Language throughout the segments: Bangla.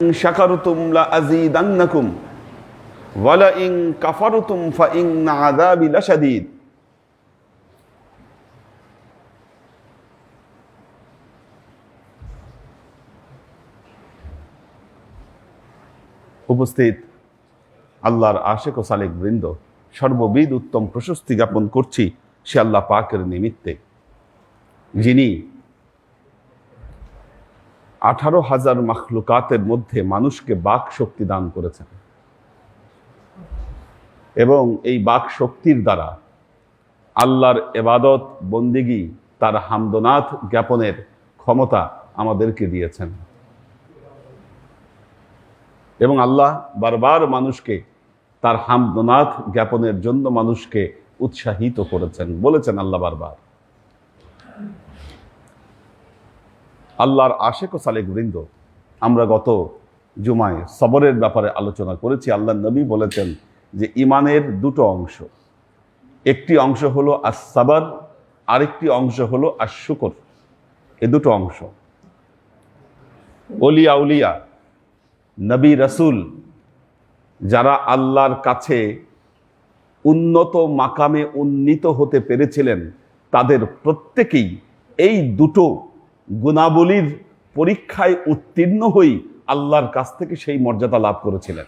ইন শাকারতুম লা আযীদান্নাকুম ওয়া ইন কাফারতুম ফা আযাবি লাশাদীদ উপস্থিত আল্লাহর আশেক ও সালেক বৃন্দ সর্ববিদ উত্তম প্রশস্তি জ্ঞাপন করছি সে আল্লাহ পাকের নিমিত্তে, যিনি আঠারো হাজার মাখলুকাতের মধ্যে মানুষকে বাক শক্তি দান করেছেন। এবং এই বাক শক্তির দ্বারা আল্লাহর এবাদত, বন্দিগি, তার হামদনাথ জ্ঞাপনের ক্ষমতা আমাদেরকে দিয়েছেন। এবং আল্লাহ বারবার মানুষকে তার হামদনাথ জ্ঞাপনের জন্য মানুষকে উৎসাহিত করেছেন। বলেছেন আল্লাহ বারবার। আল্লাহর আশেক ও সালেক বৃন্দ আমরা গত জুমায় সবরের ব্যাপারে আলোচনা করেছি। আল্লাহ নবী বলেছেন যে ইমানের দুটো অংশ। একটি অংশ হলো আস সাবার আরেকটি অংশ হলো আস শুকর এ দুটো অংশ। অলিয়া উলিয়া, নবী রসুল, যারা আল্লাহর কাছে উন্নত মাকামে উন্নীত হতে পেরেছিলেন, তাদের প্রত্যেকেই এই দুটো গুণাবলীর পরীক্ষায় উত্তীর্ণ হই আল্লাহর কাছ থেকে সেই মর্যাদা লাভ করেছিলেন।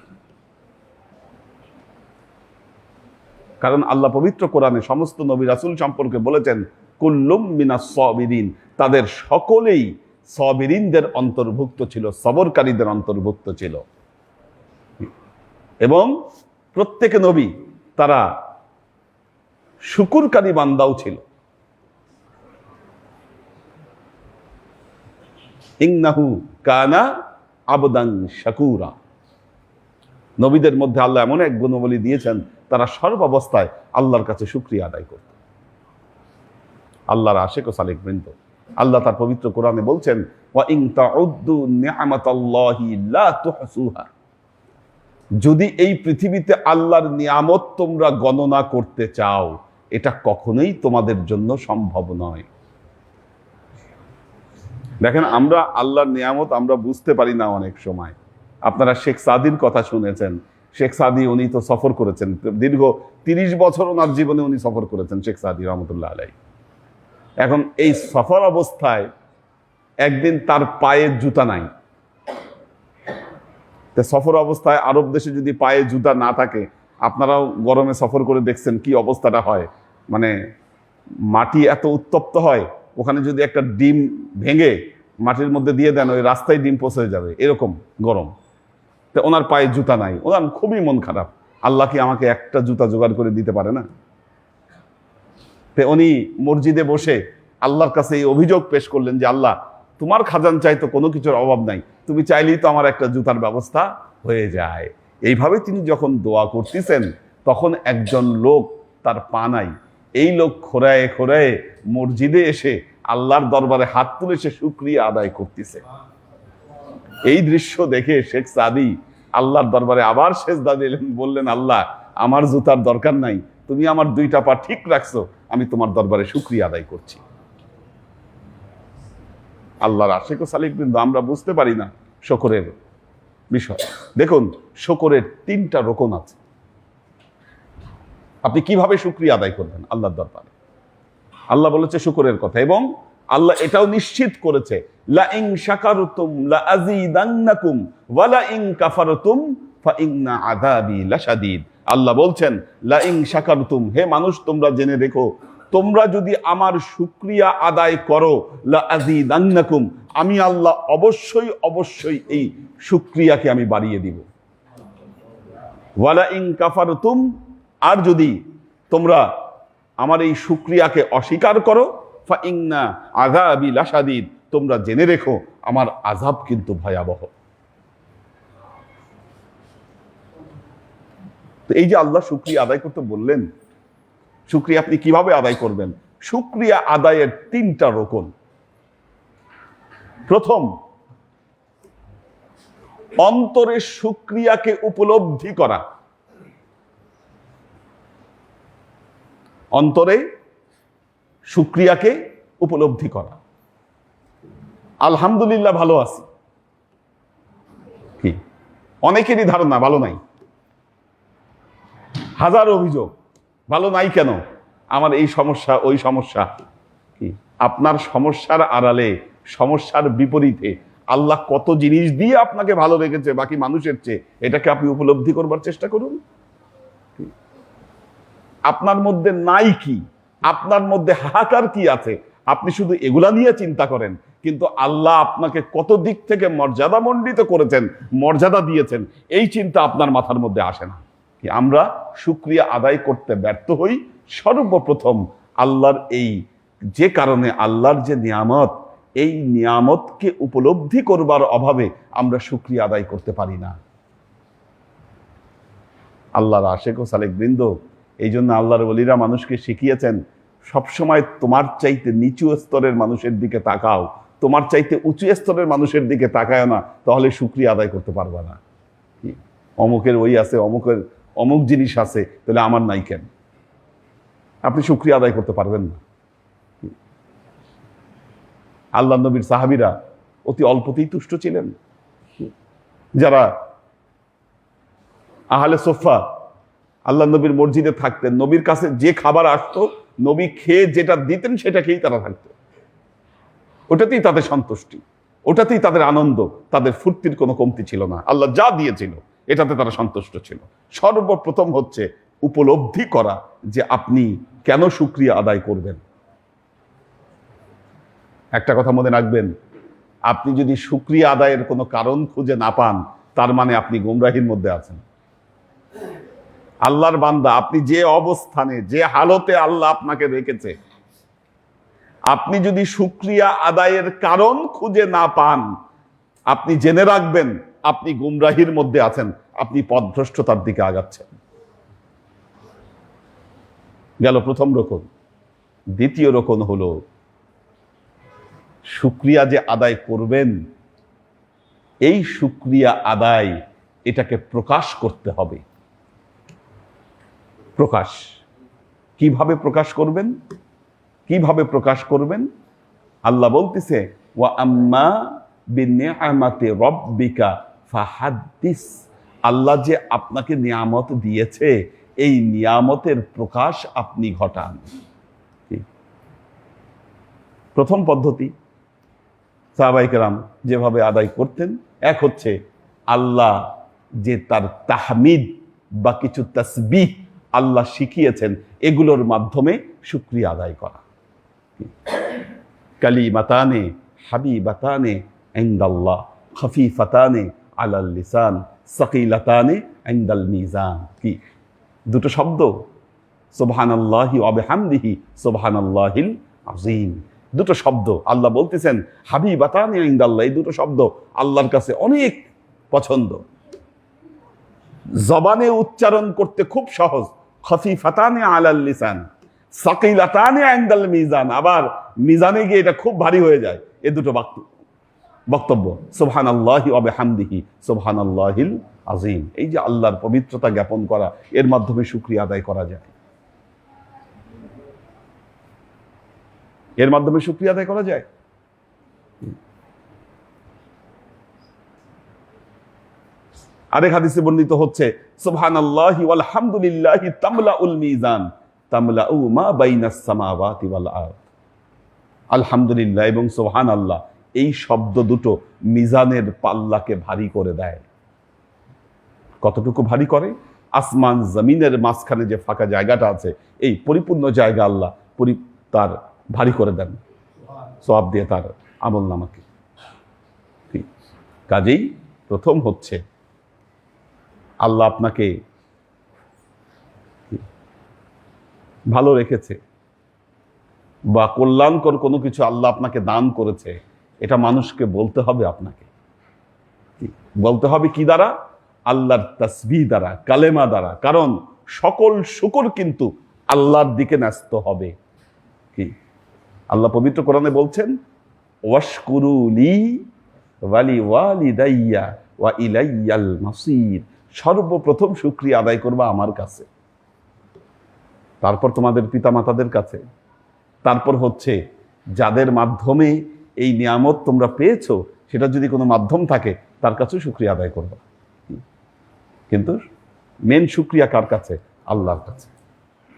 কারণ আল্লাহ পবিত্র কোরআনে সমস্ত নবী রাসুল সম্পর্কে বলেছেন, কুল্লুম মিনা সবিরিন তাদের সকলেই সবিরিনদের অন্তর্ভুক্ত ছিল, সবরকারীদের অন্তর্ভুক্ত ছিল। এবং প্রত্যেকে নবী তারা শুকুরকারী বান্দাও ছিল। ইংনাহু কানা আবদান শাকুরা। নবীদের মধ্যে আল্লাহ এমন এক গুণবলী দিয়েছেন, তারা সর্বাবস্থায় আল্লাহর কাছে শুক্রিয়া আদায় করত। আল্লাহর আশেক ও সালেক বৃন্দ। আল্লাহ তার পবিত্র কোরআনে বলছেন যদি এই পৃথিবীতে আল্লাহর নিয়ামত তোমরা গণনা করতে চাও, এটা কখনোই তোমাদের জন্য সম্ভব নয়। দেখেন, আমরা আল্লাহর নিয়ামত আমরা বুঝতে পারি না অনেক সময়। আপনারা শেখ সাদির কথা শুনেছেন। শেখ সাদি উনি তো সফর করেছেন। দীর্ঘ তিরিশ বছর ওনার জীবনে উনি সফর করেছেন, শেখ সাদি রহমতুল্লাহ আলাই এখন এই সফর অবস্থায় একদিন তার পায়ে জুতা নাই। সফর অবস্থায় আরব দেশে যদি পায়ে জুতা না থাকে, আপনারাও গরমে সফর করে দেখছেন কি অবস্থাটা হয়। মানে মাটি এত উত্তপ্ত হয় ওখানে যদি একটা ডিম ভেঙে মাটির মধ্যে দিয়ে দেন, ওই রাস্তায় ডিম পৌঁছে যাবে, এরকম গরম। তো ওনার পায়ে জুতা নাই। ওনার খুবই মন খারাপ। আল্লাহ কি আমাকে একটা জুতা জোগাড় করে দিতে পারে না? তে উনি মসজিদে বসে আল্লাহর কাছে এই অভিযোগ পেশ করলেন যে, আল্লাহ, তোমার খাজান চাই তো কোনো কিছুর অভাব নাই। তুমি চাইলেই তো আমার একটা জুতার ব্যবস্থা হয়ে যায়। এইভাবে তিনি যখন দোয়া করতেছেন, তখন একজন লোক তার পা নাই। এই লোক খোরায় খোরায় মসজিদে এসে আল্লাহর দরবারে হাত তুলে সে শুক্রিয়া আদায় করতেছে। এই দৃশ্য দেখে শেখ সাদি আল্লাহর দরবারে আবার শেষ দাদিলেন বললেন, আল্লাহ, আমার জুতার দরকার নাই। তুমি আমার দুইটা পা ঠিক রাখছো, আমি তোমার দরবারে শুক্রিয়া আদায় করছি। আল্লাহর আশেক সালিক কিন্তু আমরা বুঝতে পারি না শকরের বিষয়। দেখুন, শকরের তিনটা রোকন আছে। আপনি কীভাবে শুক্রিয়া আদায় করবেন? আল্লাহর দরবারে। আল্লাহ বলেছে শুকরের কথা এবং আল্লাহ এটাও নিশ্চিত করেছে আল্লাহ বলছেন লা ইন শাকারতুম, হে মানুষ, তোমরা জেনে রেখো, তোমরা যদি আমার শুক্রিয়া আদায় করো লা আযীদান্নাকুম আমি আল্লাহ অবশ্যই অবশ্যই এই শুক্রিয়াকে আমি বাড়িয়ে দিব। ওয়ালা ইন কাফারতুম আর যদি তোমরা আমার এই শুক্রিয়াকে অস্বীকার করো ফা ইন্না আযাবি লাশাদীদ, তোমরা জেনে রেখো, আমার আযাব কিন্তু ভয়াবহ। তো এই যে আল্লাহ শুক্রিয়া আদায় করতে বললেন শুক্রিয়া আপনি কীভাবে আদায় করবেন? শুক্রিয়া আদায়ের তিনটা রোকন। প্রথম অন্তরে শুক্রিয়াকে উপলব্ধি করা। অন্তরে শুক্রিয়াকে উপলব্ধি করা। আলহামদুলিল্লাহ ভালো আছি। কি? অনেকেরই ধারণা ভালো নাই। হাজার অভিযোগ, ভালো নাই কেন? আমার এই সমস্যা, ওই সমস্যা। কি? আপনার সমস্যার আড়ালে, সমস্যার বিপরীতে আল্লাহ কত জিনিস দিয়ে আপনাকে ভালো রেখেছে, বাকি মানুষের চেয়ে, এটাকে আপনি উপলব্ধি করবার চেষ্টা করুন? আপনার মধ্যে নাই কি? আপনার মধ্যে হাহাকার কি আছে? আপনি শুধু এগুলা নিয়ে চিন্তা করেন, কিন্তু আল্লাহ আপনাকে কত দিক থেকে মর্যাদা মণ্ডিত করেছেন, মর্যাদা দিয়েছেন, এই চিন্তা আপনার মাথার মধ্যে আসে না। কি আমরা সুক্রিয়া আদায় করতে ব্যর্থ হই? সর্বপ্রথম আল্লাহর এই যে কারণে আল্লাহর যে নিয়ামত, এই নিয়ামতকে উপলব্ধি করবার অভাবে আমরা সুক্রিয়া আদায় করতে পারি না। আল্লাহর আশেক ও সালেক বৃন্দ এই জন্য আল্লাহর বলিরা মানুষকে শিখিয়েছেন, সবসময় তোমার চাইতে নিচু স্তরের মানুষের দিকে তাকাও। তোমার চাইতে উঁচু স্তরের মানুষের দিকে তাকায় না, তাহলে সুক্রিয়া আদায় করতে পারবা না? অমুকের ওই আছে, অমুকের, অমুক জিনিস আছে, তাহলে আমার নাই কেন? আপনি সুক্রিয়া আদায় করতে পারবেন না। আল্লাহ নবীর সাহাবিরা অতি অল্পতেই তুষ্ট ছিলেন। যারা আহলে সোফা আল্লাহ নবীর মসজিদে থাকতেন, নবীর কাছে যে খাবার আসতো, নবী খেয়ে যেটা দিতেন সেটা খেয়েই তারা থাকতো। ওটাতেই তাদের সন্তুষ্টি, ওটাতেই তাদের আনন্দ, তাদের ফুর্তির কোনো কমতি ছিল না। আল্লাহ যা দিয়েছিল, এটাতে তারা সন্তুষ্ট ছিল। সর্বপ্রথম হচ্ছে উপলব্ধি করা যে আপনি কেন সুক্রিয়া আদায় করবেন। একটা কথা মনে রাখবেন, আপনি যদি সুক্রিয়া আদায়ের কোনো কারণ খুঁজে না পান, তার মানে আপনি গুমরাহির মধ্যে আছেন। আল্লাহর বান্দা, আপনি যে অবস্থানে, যে হালতে আল্লাহ আপনাকে রেখেছে, আপনি যদি সুক্রিয়া আদায়ের কারণ খুঁজে না পান, আপনি জেনে রাখবেন, আপনি গুমরাহির মধ্যে আছেন, আপনি পথভ্রষ্টতার দিকে আগাচ্ছেন। গেল প্রথম রকম। দ্বিতীয় রকম হলো সুক্রিয়া যে আদায় করবেন, এই সুক্রিয়া আদায় এটাকে প্রকাশ করতে হবে। প্রকাশ। কীভাবে প্রকাশ করবেন? কীভাবে প্রকাশ করবেন? আল্লাহ বলতেছে, ওয়া আম্মা বিনিয়ামাতি রব্বিকা ফাহাদ্দিস। আল্লাহ যে আপনাকে নিয়ামত দিয়েছে, এই নিয়ামতের প্রকাশ আপনি ঘটান। প্রথম পদ্ধতি সাহাবাইকেরাম যেভাবে আদায় করতেন, এক হচ্ছে আল্লাহ যে তার তাহমিদ বা কিছু তসবিহ আল্লাহ শিখিয়েছেন এগুলোর মাধ্যমে শুক্রিয়া আদায় করা। কালিমাতানে, হাবিবাতানে, ইনদাল্লাহ, খফিফাতানে, আলাল লিসান, সাকিলাতানে, ইনদাল মিজান। কি? দুটো শব্দ। সুবহানাল্লাহি ওয়া বিহামদিহি সুবহানাল্লাহিল আযীম। দুটো শব্দ। আল্লাহ বলতেছেন, হাবিবাতানে ইনদাল্লাহ, এই দুটো শব্দ আল্লাহর কাছে অনেক পছন্দ। জবানে উচ্চারণ করতে খুব সহজ। আলাল লিসান, সাকিলাতানে মিজান। আবার মিজানে গিয়ে এটা খুব ভারী হয়ে যায়। এ দুটো বাক্য বক্তব্য। সোহান আল্লাহি অবে হামদিহি সোহান আল্লাহিল আজিম এই যে আল্লাহর পবিত্রতা জ্ঞাপন করা, এর মাধ্যমে সুক্রিয়া আদায় করা যায়। এর মাধ্যমে সুক্রিয়া আদায় করা যায়? আরেক হাদিসে বর্ণিত হচ্ছে আলহামদুলিল্লাহি এবং সুবহান আল্লাহ এই শব্দ দুটো মিজানের পাল্লাকে ভারী করে দেয়। কতটুকু ভারী করে? আসমান জমিনের মাঝখানে যে ফাঁকা জায়গাটা আছে, এই পরিপূর্ণ জায়গা আল্লাহ পরি, তার ভারী করে দেন। সব দিয়ে তার আমল নামাকে। কাজেই প্রথম হচ্ছে আল্লাহ আপনাকে ভালো রেখেছে বা কল্যাণকর কোনো কিছু আল্লাহ আপনাকে দান করেছে, এটা মানুষকে বলতে হবে আপনাকে? বলতে হবে কি দ্বারা? আল্লাহর তসবি দ্বারা, কালেমা দ্বারা। কারণ সকল শুকর কিন্তু আল্লাহর দিকে ন্যস্ত হবে। কি? আল্লাহ পবিত্র কোরআনে বলছেন ওয়াশকুরুলি ওয়ালি ওয়ালিদাইয়া ওয়া ইলাইয়াল মাসির। সর্বপ্রথম সুক্রিয়া আদায় করবা আমার কাছে। তারপর তোমাদের পিতামাতাদের কাছে। তারপর হচ্ছে, যাদের মাধ্যমে এই নিয়ামত তোমরা পেয়েছ, সেটা যদি কোনো মাধ্যম থাকে, তার কাছেও সুক্রিয়া আদায় করবা। কিন্তু মেন শুক্রিয়া কার কাছে? আল্লাহর কাছে।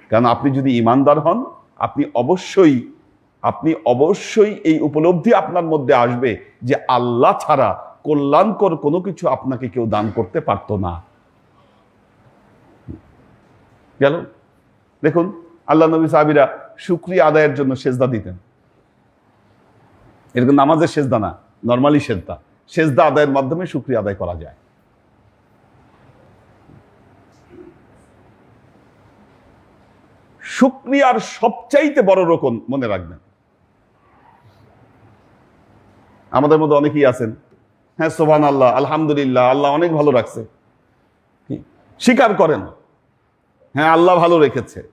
কারণ আপনি যদি ইমানদার হন, আপনি অবশ্যই আপনি অবশ্যই এই উপলব্ধি আপনার মধ্যে আসবে যে আল্লাহ ছাড়া কল্যাণকর কোনো কিছু আপনাকে কেউ দান করতে পারতো না। গেল? দেখুন, আল্লাহ নবী সাহাবিরা শুক্রিয়া আদায়ের জন্য সেজদা দিতেন। এরকম নামাজের সেজদা না, নর্মালি সেজদা। সেজদা আদায়ের মাধ্যমে শুক্রিয়া আদায় করা যায়। শুক্রিয়ার সবচাইতে বড় রকম মনে রাখবেন। আমাদের মধ্যে অনেকেই আছেন হ্যাঁ সোভান আল্লাহ আলহামদুলিল্লাহ, আল্লাহ অনেক ভালো রাখছে। স্বীকার করেন। হ্যাঁ আল্লাহ ভালো রেখেছে।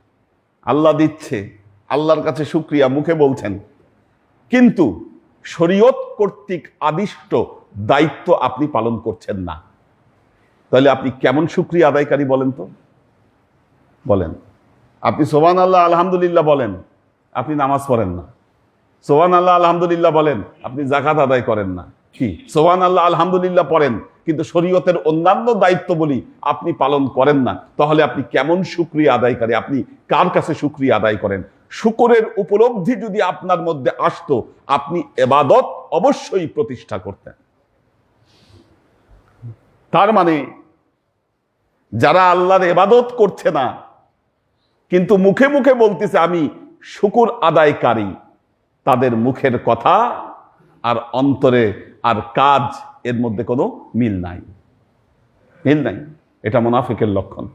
আল্লাহ দিচ্ছে, আল্লাহর কাছে শুক্রিয়া, মুখে বলছেন। কিন্তু শরীয়ত কর্তৃক আদিষ্ট দায়িত্ব আপনি পালন করছেন না। তাহলে আপনি কেমন শুক্রিয়া আদায়কারী বলেন তো? বলেন। আপনি সোবান আল্লাহ আলহামদুলিল্লাহ বলেন, আপনি নামাজ পড়েন না। সোবান আল্লাহ আলহামদুলিল্লাহ বলেন, আপনি জাকাত আদায় করেন না। কি? সোবান আল্লাহ আলহামদুলিল্লাহ পড়েন। কিন্তু শরীয়তের অন্যান্য দায়িত্ব বলি আপনি পালন করেন না। তাহলে আপনি কেমন সুক্রিয়া আদায়কারী আপনি কার কাছে সুক্রিয়া আদায় করেন? শুকরের উপলব্ধি যদি আপনার মধ্যে আসতো, আপনি এবাদত অবশ্যই প্রতিষ্ঠা করতেন। তার মানে যারা আল্লাহর এবাদত করছে না, কিন্তু মুখে মুখে বলতেছে, আমি শুকুর আদায়কারী। তাদের মুখের কথা আর অন্তরে আর কাজ এর মধ্যে কোনো মিল নাই। মিল নাই। এটা মুনাফিকের লক্ষণ।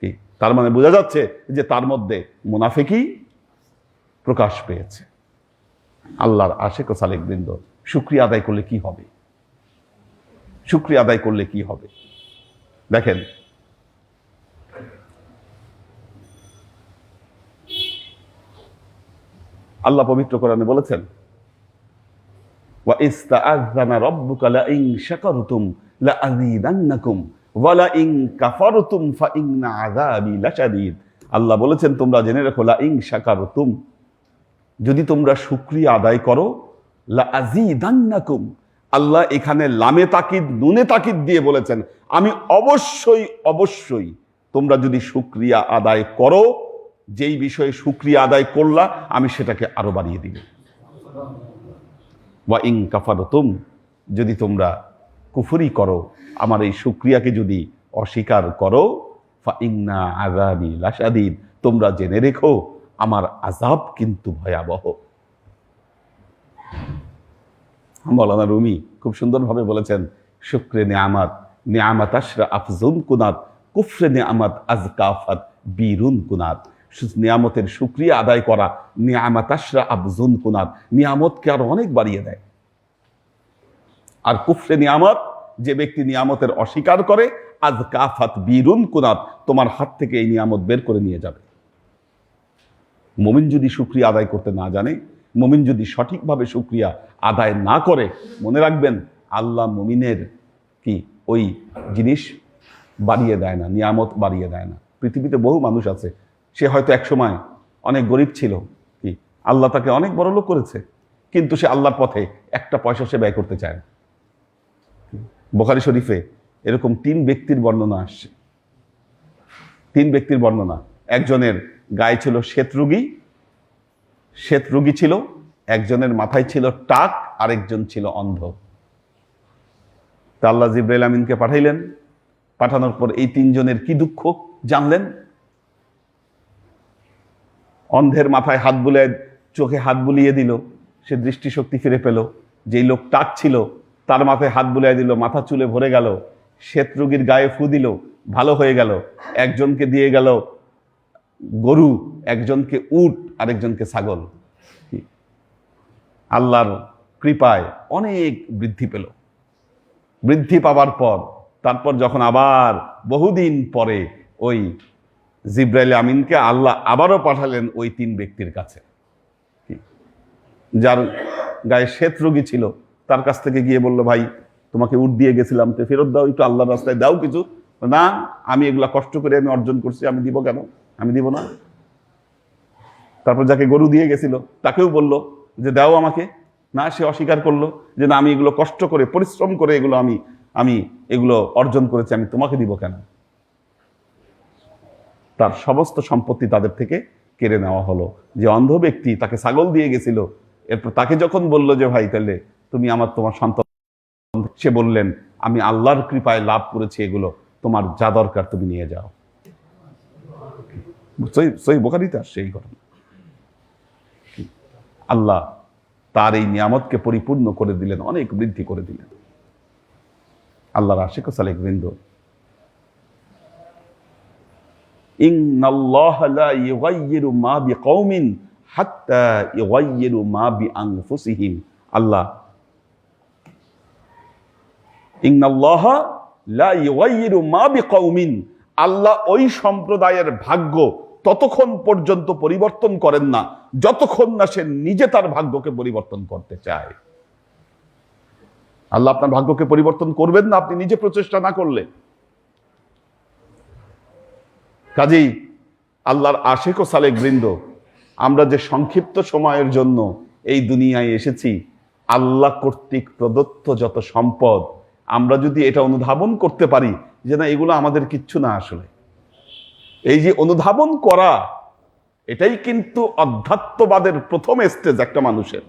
কি? তার মানে বোঝা যাচ্ছে যে তার মধ্যে মুনাফিকই প্রকাশ পেয়েছে। আল্লাহর আশেক সালেক বৃন্দ, শুক্রিয়া আদায় করলে কি হবে? শুক্রিয়া আদায় করলে কি হবে? দেখেন, আল্লাহ পবিত্র কোরআনে বলেছেন ওয়া রাব্বুকা লা ইন শাকারতুম লা আযীদান্নাকুম ওয়া লা ইন কাফারতুম ফা ইন্না আযাবি লাশাদীদ আল্লাহ বলেছেন, তোমরা জেনে রাখো, লা ইন শাকারতুম যদি তোমরা শুকরিয়া আদায় করো, লা আজিদান্নাকুম আল্লাহ এখানে লামে তাকিদ, নুনে তাকিদ দিয়ে বলেছেন, আমি অবশ্যই অবশ্যই তোমরা যদি শুক্রিয়া আদায় করো, যেই বিষয়ে শুক্রিয়া আদায় করলা, আমি সেটাকে আরও বাড়িয়ে দিব। ওয়া ইং কাফারতুম, যদি তোমরা কুফরি করো, আমার এই শুক্রিয়াকে যদি অস্বীকার করো, ফা ইন্না আজাবি লাসাদিদ তোমরা জেনে রেখো, আমার আজাব কিন্তু ভয়াবহ। মৌলানা রুমি খুব সুন্দরভাবে বলেছেন, শুক্রে নিয়ামাত নিয়ামাত আশরা আফজুন কুনাত, কুফরে নিয়ামাত আজকাফাত বীরুন কুনাত। নিয়ামতের শুক্রিয়া আদায় করা নিয়ামাত আশরা আফজুন কুনাত নিয়ামতকে আরও অনেক বাড়িয়ে দেয়। আর কুফরে নিয়ামত, যে ব্যক্তি নিয়ামতের অস্বীকার করে, আজ কাফাত বীরুন কুনাত তোমার হাত থেকে এই নিয়ামত বের করে নিয়ে যাবে। মমিন যদি শুক্রিয়া আদায় করতে না জানে, মমিন যদি সঠিকভাবে শুক্রিয়া আদায় না করে, মনে রাখবেন আল্লাহ মমিনের কি ওই জিনিস বাড়িয়ে দেয় না, নিয়ামত বাড়িয়ে দেয় না। পৃথিবীতে বহু মানুষ আছে সে হয়তো একসময় অনেক গরিব ছিল, কি? আল্লাহ তাকে অনেক বড় লোক করেছে, কিন্তু সে আল্লাহর পথে একটা পয়সা সে ব্যয় করতে চায় না। বোখারি শরীফে এরকম তিন ব্যক্তির বর্ণনা আসছে। তিন ব্যক্তির বর্ণনা। একজনের গায়ে ছিল শ্বেত রুগী শ্বেত রুগী ছিল, একজনের মাথায় ছিল টাক, আরেকজন ছিল অন্ধ। তা আল্লাহ জিব্রাইল আমিনকে পাঠাইলেন। পাঠানোর পর এই তিনজনের কি দুঃখ জানলেন? অন্ধের মাথায় হাত বুলিয়ে চোখে হাত বুলিয়ে দিল, সে দৃষ্টিশক্তি ফিরে পেল। যেই লোক ছিল, তার মাথায় হাত বুলিয়ে দিল, মাথা চুলে ভরে গেল। শ্বেত রোগীর গায়ে ফু দিল, ভালো হয়ে গেল। একজনকে দিয়ে গেল গরু, একজনকে উট, আরেকজনকে ছাগল। আল্লাহর কৃপায় অনেক বৃদ্ধি পেল। বৃদ্ধি পাবার পর, তারপর যখন আবার বহুদিন পরে ওই জিব্রাইল আমিনকে আল্লাহ আবারও পাঠালেন ওই তিন ব্যক্তির কাছে। যার গায়ে শ্বেত রোগী ছিল, তার কাছ থেকে গিয়ে বলল, ভাই, তোমাকে উট দিয়ে গেছিলাম, তো ফেরত দাও, একটু আল্লাহর রাস্তায় দাও কিছু। না, আমি এগুলা কষ্ট করে আমি অর্জন করছি, আমি দিব কেন? আমি দিব না। তারপর যাকে গরু দিয়ে গেছিল, তাকেও বলল যে, দাও আমাকে। না, সে অস্বীকার করল যে, না, আমি এগুলো কষ্ট করে, পরিশ্রম করে এগুলো আমি আমি এগুলো অর্জন করেছি, আমি তোমাকে দিব কেন? তার সমস্ত সম্পত্তি তাদের থেকে কেড়ে নেওয়া হলো। যে অন্ধ ব্যক্তি তাকে ছাগল দিয়ে গেছিল, এরপর তাকে যখন বলল যে, ভাই, তাহলে তুমি আমার, তোমার সন্তান সে বললেন, আমি আল্লাহর কৃপায় লাভ করেছি এগুলো, তোমার যা দরকার তুমি নিয়ে যাও। সই বোকারিতে আসছে এই ঘটনা। আল্লাহ তার এই নিয়ামতকে পরিপূর্ণ করে দিলেন, অনেক বৃদ্ধি করে দিলেন। আল্লাহর আশেক সালেক বৃন্দ আল্লাহ ওই সম্প্রদায়ের ভাগ্য ততক্ষণ পর্যন্ত পরিবর্তন করেন না, যতক্ষণ না সে নিজে তার ভাগ্যকে পরিবর্তন করতে চায়। আল্লাহ আপনার ভাগ্যকে পরিবর্তন করবেন না, আপনি নিজে প্রচেষ্টা না করলে। কাজেই আল্লাহর আশেক ও সালেক বৃন্দ, আমরা যে সংক্ষিপ্ত সময়ের জন্য এই দুনিয়ায় এসেছি, আল্লাহ কর্তৃক প্রদত্ত যত সম্পদ, আমরা যদি এটা অনুধাবন করতে পারি যে না, এগুলো আমাদের কিচ্ছু না আসলে। এই যে অনুধাবন করা, এটাই কিন্তু অধ্যাত্মবাদের প্রথম স্টেজ একটা মানুষের।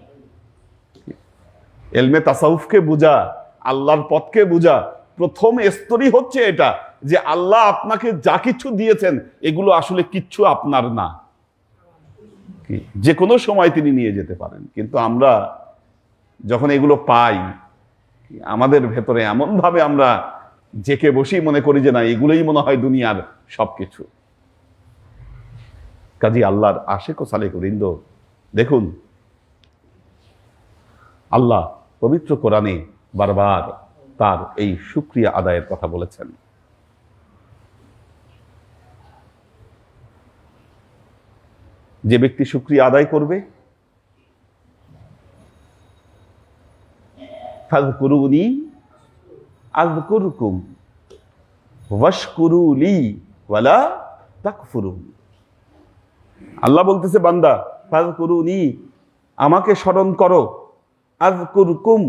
এলমে তাসাউফকে বুঝা, আল্লাহর পথকে বুঝা, প্রথম স্তরই হচ্ছে এটা। যে আল্লাহ আপনাকে যা কিছু দিয়েছেন, এগুলো আসলে কিচ্ছু আপনার না? যে কোনো সময় তিনি নিয়ে যেতে পারেন। কিন্তু আমরা যখন এগুলো পাই আমাদের ভেতরে এমনভাবে আমরা জেকে বসি মনে করি যে, না, এগুলোই মনে হয় দুনিয়ার সবকিছু। কাজী আল্লাহর আশেক ও সালেক বৃন্দ, দেখুন, আল্লাহ পবিত্র কোরআনে বারবার তার এই সুক্রিয়া আদায়ের কথা বলেছেন। যে ব্যক্তি সুক্রিয়া আদায় করবে ফাজকুরুনি আযকুরকুম, ওয়াশকুরুলি ওয়ালা তাকফুরুন। আল্লাহ বলতেছে, বান্দা ফাজকুরুনি আমাকে স্মরণ করো। আযকুরকুম,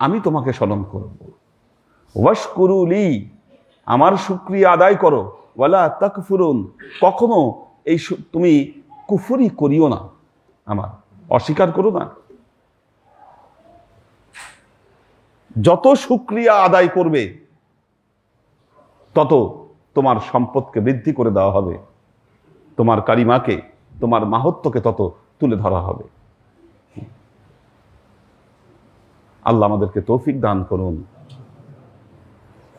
আমি তোমাকে স্মরণ করব। ওয়াশকুরুলি, আমার শুকরিয়া আদায় করো। ওয়ালা তাকফুরুন, কখনো এই তুমি কুফরি করিও না আমার। অস্বীকার করো না। যত শুক্রিয়া আদায় করবে, তত তোমার সম্পদকে বৃদ্ধি করে দেওয়া হবে। তোমার কারিমাকে, তোমার মাহাত্মকে তত তুলে ধরা হবে। আল্লাহ আমাদেরকে তৌফিক দান করুন।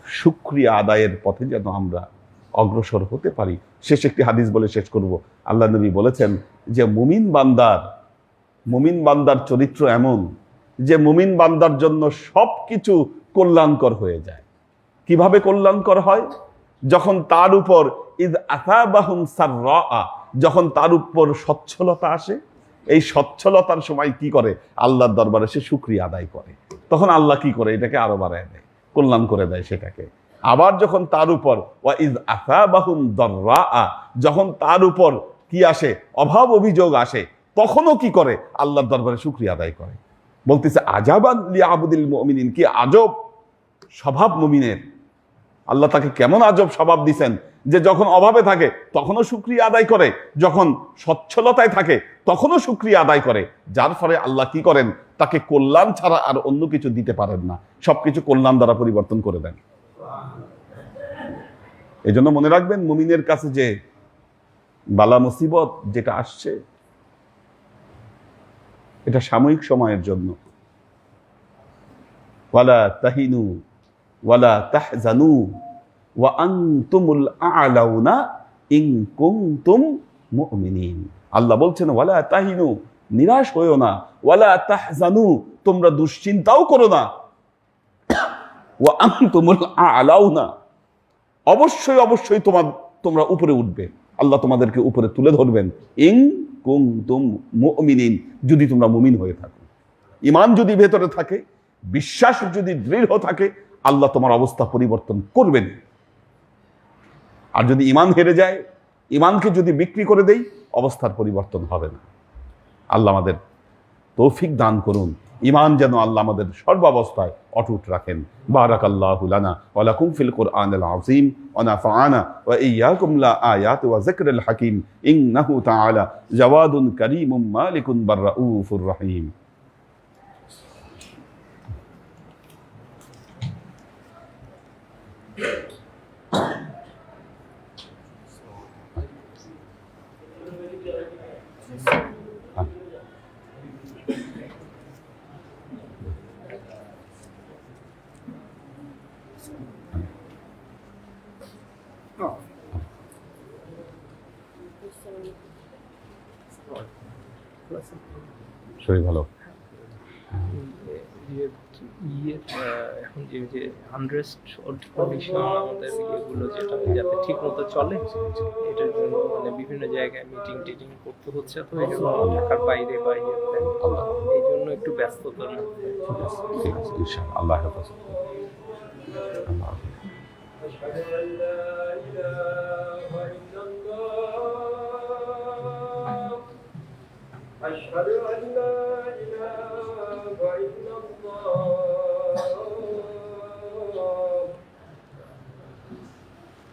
শুক্রিয়া আদায়ের পথে যেন আমরা অগ্রসর হতে পারি। শেষ একটি হাদিস বলে শেষ করব। আল্লাহ নবী বলেছেন যে, মুমিন বান্দার মুমিন বান্দার চরিত্র এমন যে, মুমিন বান্দার জন্য সব কিছু কল্যাণকর হয়ে যায়। কীভাবে কল্যাণকর হয়? যখন তার উপর ইদ আসাবাহুম সাররা যখন তার উপর সচ্ছলতা আসে, এই সচ্ছলতার সময় কি করে? আল্লাহর দরবারে সে শুক্রিয়া আদায় করে। তখন আল্লাহ কি করে? এটাকে আরও বাড়ায় দেয়, কল্যাণ করে দেয় সেটাকে। আবার যখন তার উপর যখন তার উপর কি আসে? অভাব অভিযোগ আসে, তখনও কি করে? আল্লাহর দরবারে শুক্রিয়া আদায় করে। বলতেছে আজাবান লি আবুদিল মুমিনিন কি আজব স্বভাব মুমিনের। আল্লাহ তাকে কেমন আজব স্বভাব দিছেন যে যখন অভাবে থাকে, তখনও শুক্রিয়া আদায় করে। যখন সচ্ছলতায় থাকে, তখনও শুক্রিয়া আদায় করে। যার ফলে আল্লাহ কি করেন? তাকে কল্যাণ ছাড়া আর অন্য কিছু দিতে পারেন না। সবকিছু কল্যাণ দ্বারা পরিবর্তন করে দেন। এই জন্য মনে রাখবেন, মুমিনের কাছে যে বালা মুসিবত যেটা আসছে, এটা সাময়িক সময়ের জন্য। ওয়ালা তাহিনু, ওয়ালা তাহজানু, ওয়া আনতুমুল আ'লাউনা ইন কুনতুম মুমিনিন। আল্লাহ বলছেন, ওয়ালা তাহিনু, নিরাশ হইও না। ওয়ালা তাহজানু, তোমরা দুশ্চিন্তাও করো না। ওয়া আনতুমুল আ'লাউনা অবশ্যই অবশ্যই তোমার তোমরা উপরে উঠবে। আল্লাহ তোমাদেরকে উপরে তুলে ধরবেন। ইং কুনতুম মুমিনিন, যদি তোমরা মুমিন হয়ে থাকো। ইমান যদি ভেতরে থাকে, বিশ্বাস যদি দৃঢ় থাকে, আল্লাহ তোমার অবস্থা পরিবর্তন করবেন। আর যদি ইমান হেরে যায় ইমানকে যদি বিক্রি করে দেই, অবস্থার পরিবর্তন হবে না। আল্লাহ আমাদের তৌফিক দান করুন। ইমান যেন আল্লাহ আমাদের সর্বাবস্থায় অটুট রাখেন। বারাক আল্লাহুলানা ওয়ালাকুম ফিল কোরআন আল আজিম ওনা ফানা ওয়া ইয়াকুম লা আয়াত ওয়া যিকর আল হাকিম। ইন্নাহু তাআলা জাওয়াদুন কারীমুম মালিকুন বাররাউফুর রহিম। ইয়ে আহ, এখন যে যে আনরেস্ট কন্ডিশন আমাদের ইয়েগুলো যেটা যাতে ঠিক মতো চলে এটার জন্য মানে বিভিন্ন জায়গায় মিটিং টিটিং করতে হচ্ছে তো এই জন্য ঢাকার বাইরে বা এই জন্য একটু ব্যস্ততার মধ্যে। ঠিক আছে ইনশাআল্লাহ। আল্লাহ হাফেজ। আল্লাহ হাফেজ।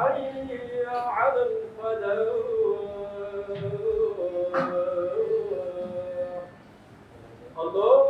حي على الفلاح الله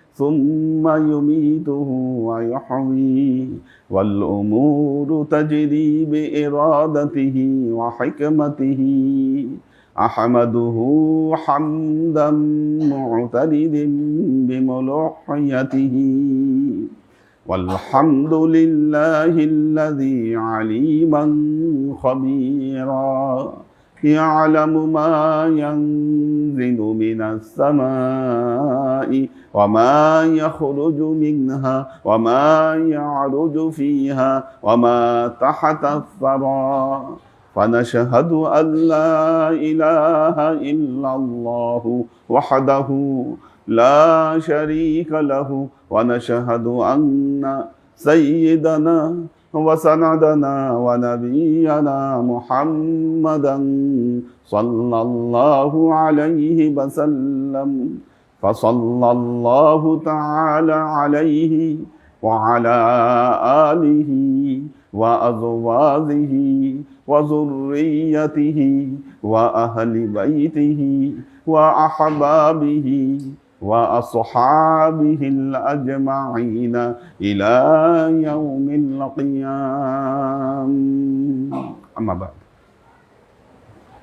ثم يميته ويحييه والأمور تجري بإرادته وحكمته. أحمده حمدا معترد بملوحيته. والحمد لله الذي عليما خبيرا. يعلم ما ينزل من السماء وما يخرج منها وما يعرج فيها وما تحت الثرى. فنشهد أن لا إله إلا الله وحده لا شريك له. ونشهد أن سيدنا وسندنا ونبينا محمدا صلى الله عليه وسلم. فصلى الله تعالى عليه وعلى آله وأزواجه وذريته وأهل بيته وأحبابه وأصحابه الأجمعين إلى يوم القيامة أما بعد.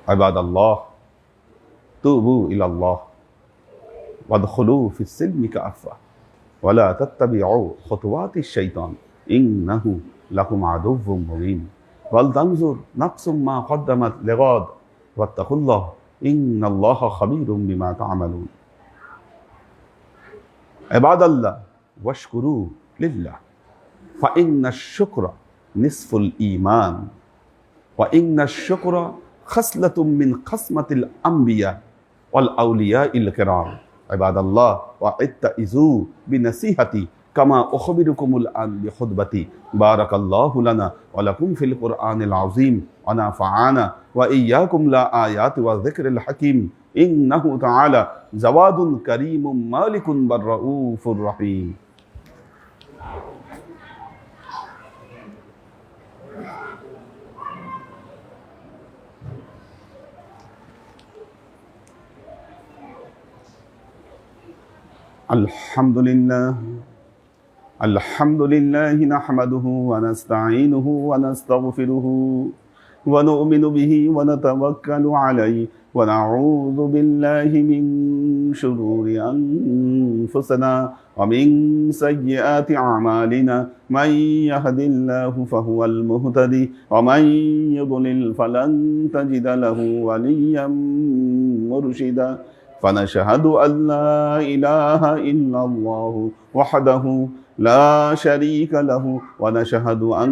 عباد الله توبوا إلى الله. وادخلوا في السلم كأفة. ولا تتبعوا خطوات الشيطان. إنه لكم عدو مبين. ولتنظر نفس ما قدمت لغد. واتقوا الله إن الله خبير بما تعملون. عباد الله واشكروا لله فإن الشكر نصف الإيمان وإن الشكر خصلة من قسمة الأنبياء والأولياء الكرام عباد الله واتئذوا بنصيحتي كما أخبركم الآن بخطبتي بارك الله لنا ولكم في القرآن العظيم ونفعنا وإياكم لا آيات والذكر الحكيم إنه تعالى جواد كريم مالك بالرؤوف الرحيم. الحمد لله الحمد لله نحمده ونستعينه ونستغفره ونؤمن به ونتوكل عليه. ونعوذ بالله من شرور أنفسنا ومن سيئات أعمالنا. من يهد الله فهو المهتدي ومن يضلل فلن تجد له وليا مرشدا. فنشهد أن لا إله إلا الله وحده لا شريك له ونشهد أن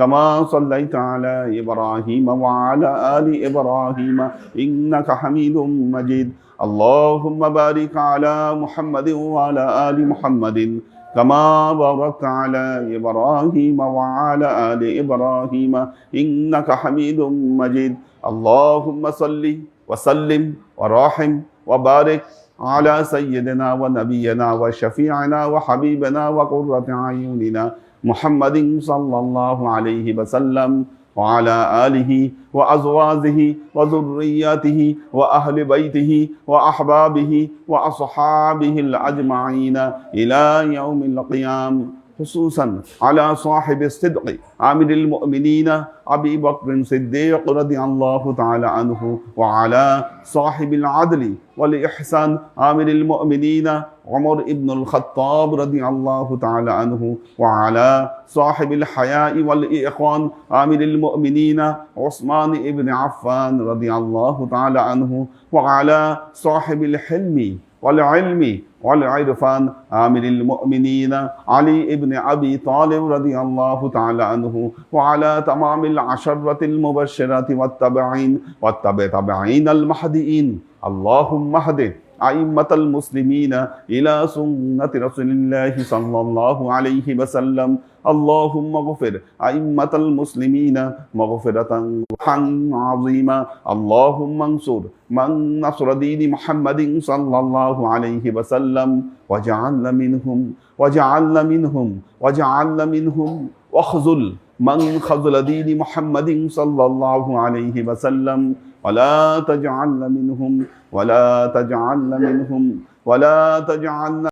كما صليت على إبراهيم وعلى آل إبراهيم إنك حميد مجيد. اللهم بارك على محمد وعلى آل محمد كما باركت على إبراهيم وعلى آل إبراهيم إنك حميد مجيد. اللهم صل وسلم وراحم وبارك على سيدنا ونبينا وشفيعنا وحبيبنا وقرة أعيننا محمد صلى الله عليه وسلم وعلى آله وأزواجه وذرياته وأهل بيته وأحبابه وأصحابه الأجمعين إلى يوم القيامة خصوصا على صاحب الصدق. عامل المؤمنين أبي بكر صديق رضي الله تعالى عنه وعلى صاحب العدل. والإحسان عامل المؤمنين عمر بن الخطاب رضي الله تعالى عنه وعلى صاحب الحياء والإيقان عامل المؤمنين عثمان بن عفان رضي الله تعالى عنه وعلى صاحب الحلم. والعلم والعرفان عامل المؤمنين. علي بن أبي طالب رضي الله تعالى عنه وعلى تمام العشرة المبشرات والتبعين والتبع تبعين المهديين. اللهم اهد أئمة المسلمين إلى سنة رسول الله صلى الله عليه وسلم. اللهم اغفر أئمة المسلمين مغفرة عظيمة اللهم انصر من نصر دين محمد صلى الله عليه وسلم. وجعلنا منهم وجعلنا منهم وجعلنا منهم. واخذل من خذل دين محمد صلى الله عليه وسلم. ولا تجعلنا منهم ولا تجعلنا منهم ولا تجعلنا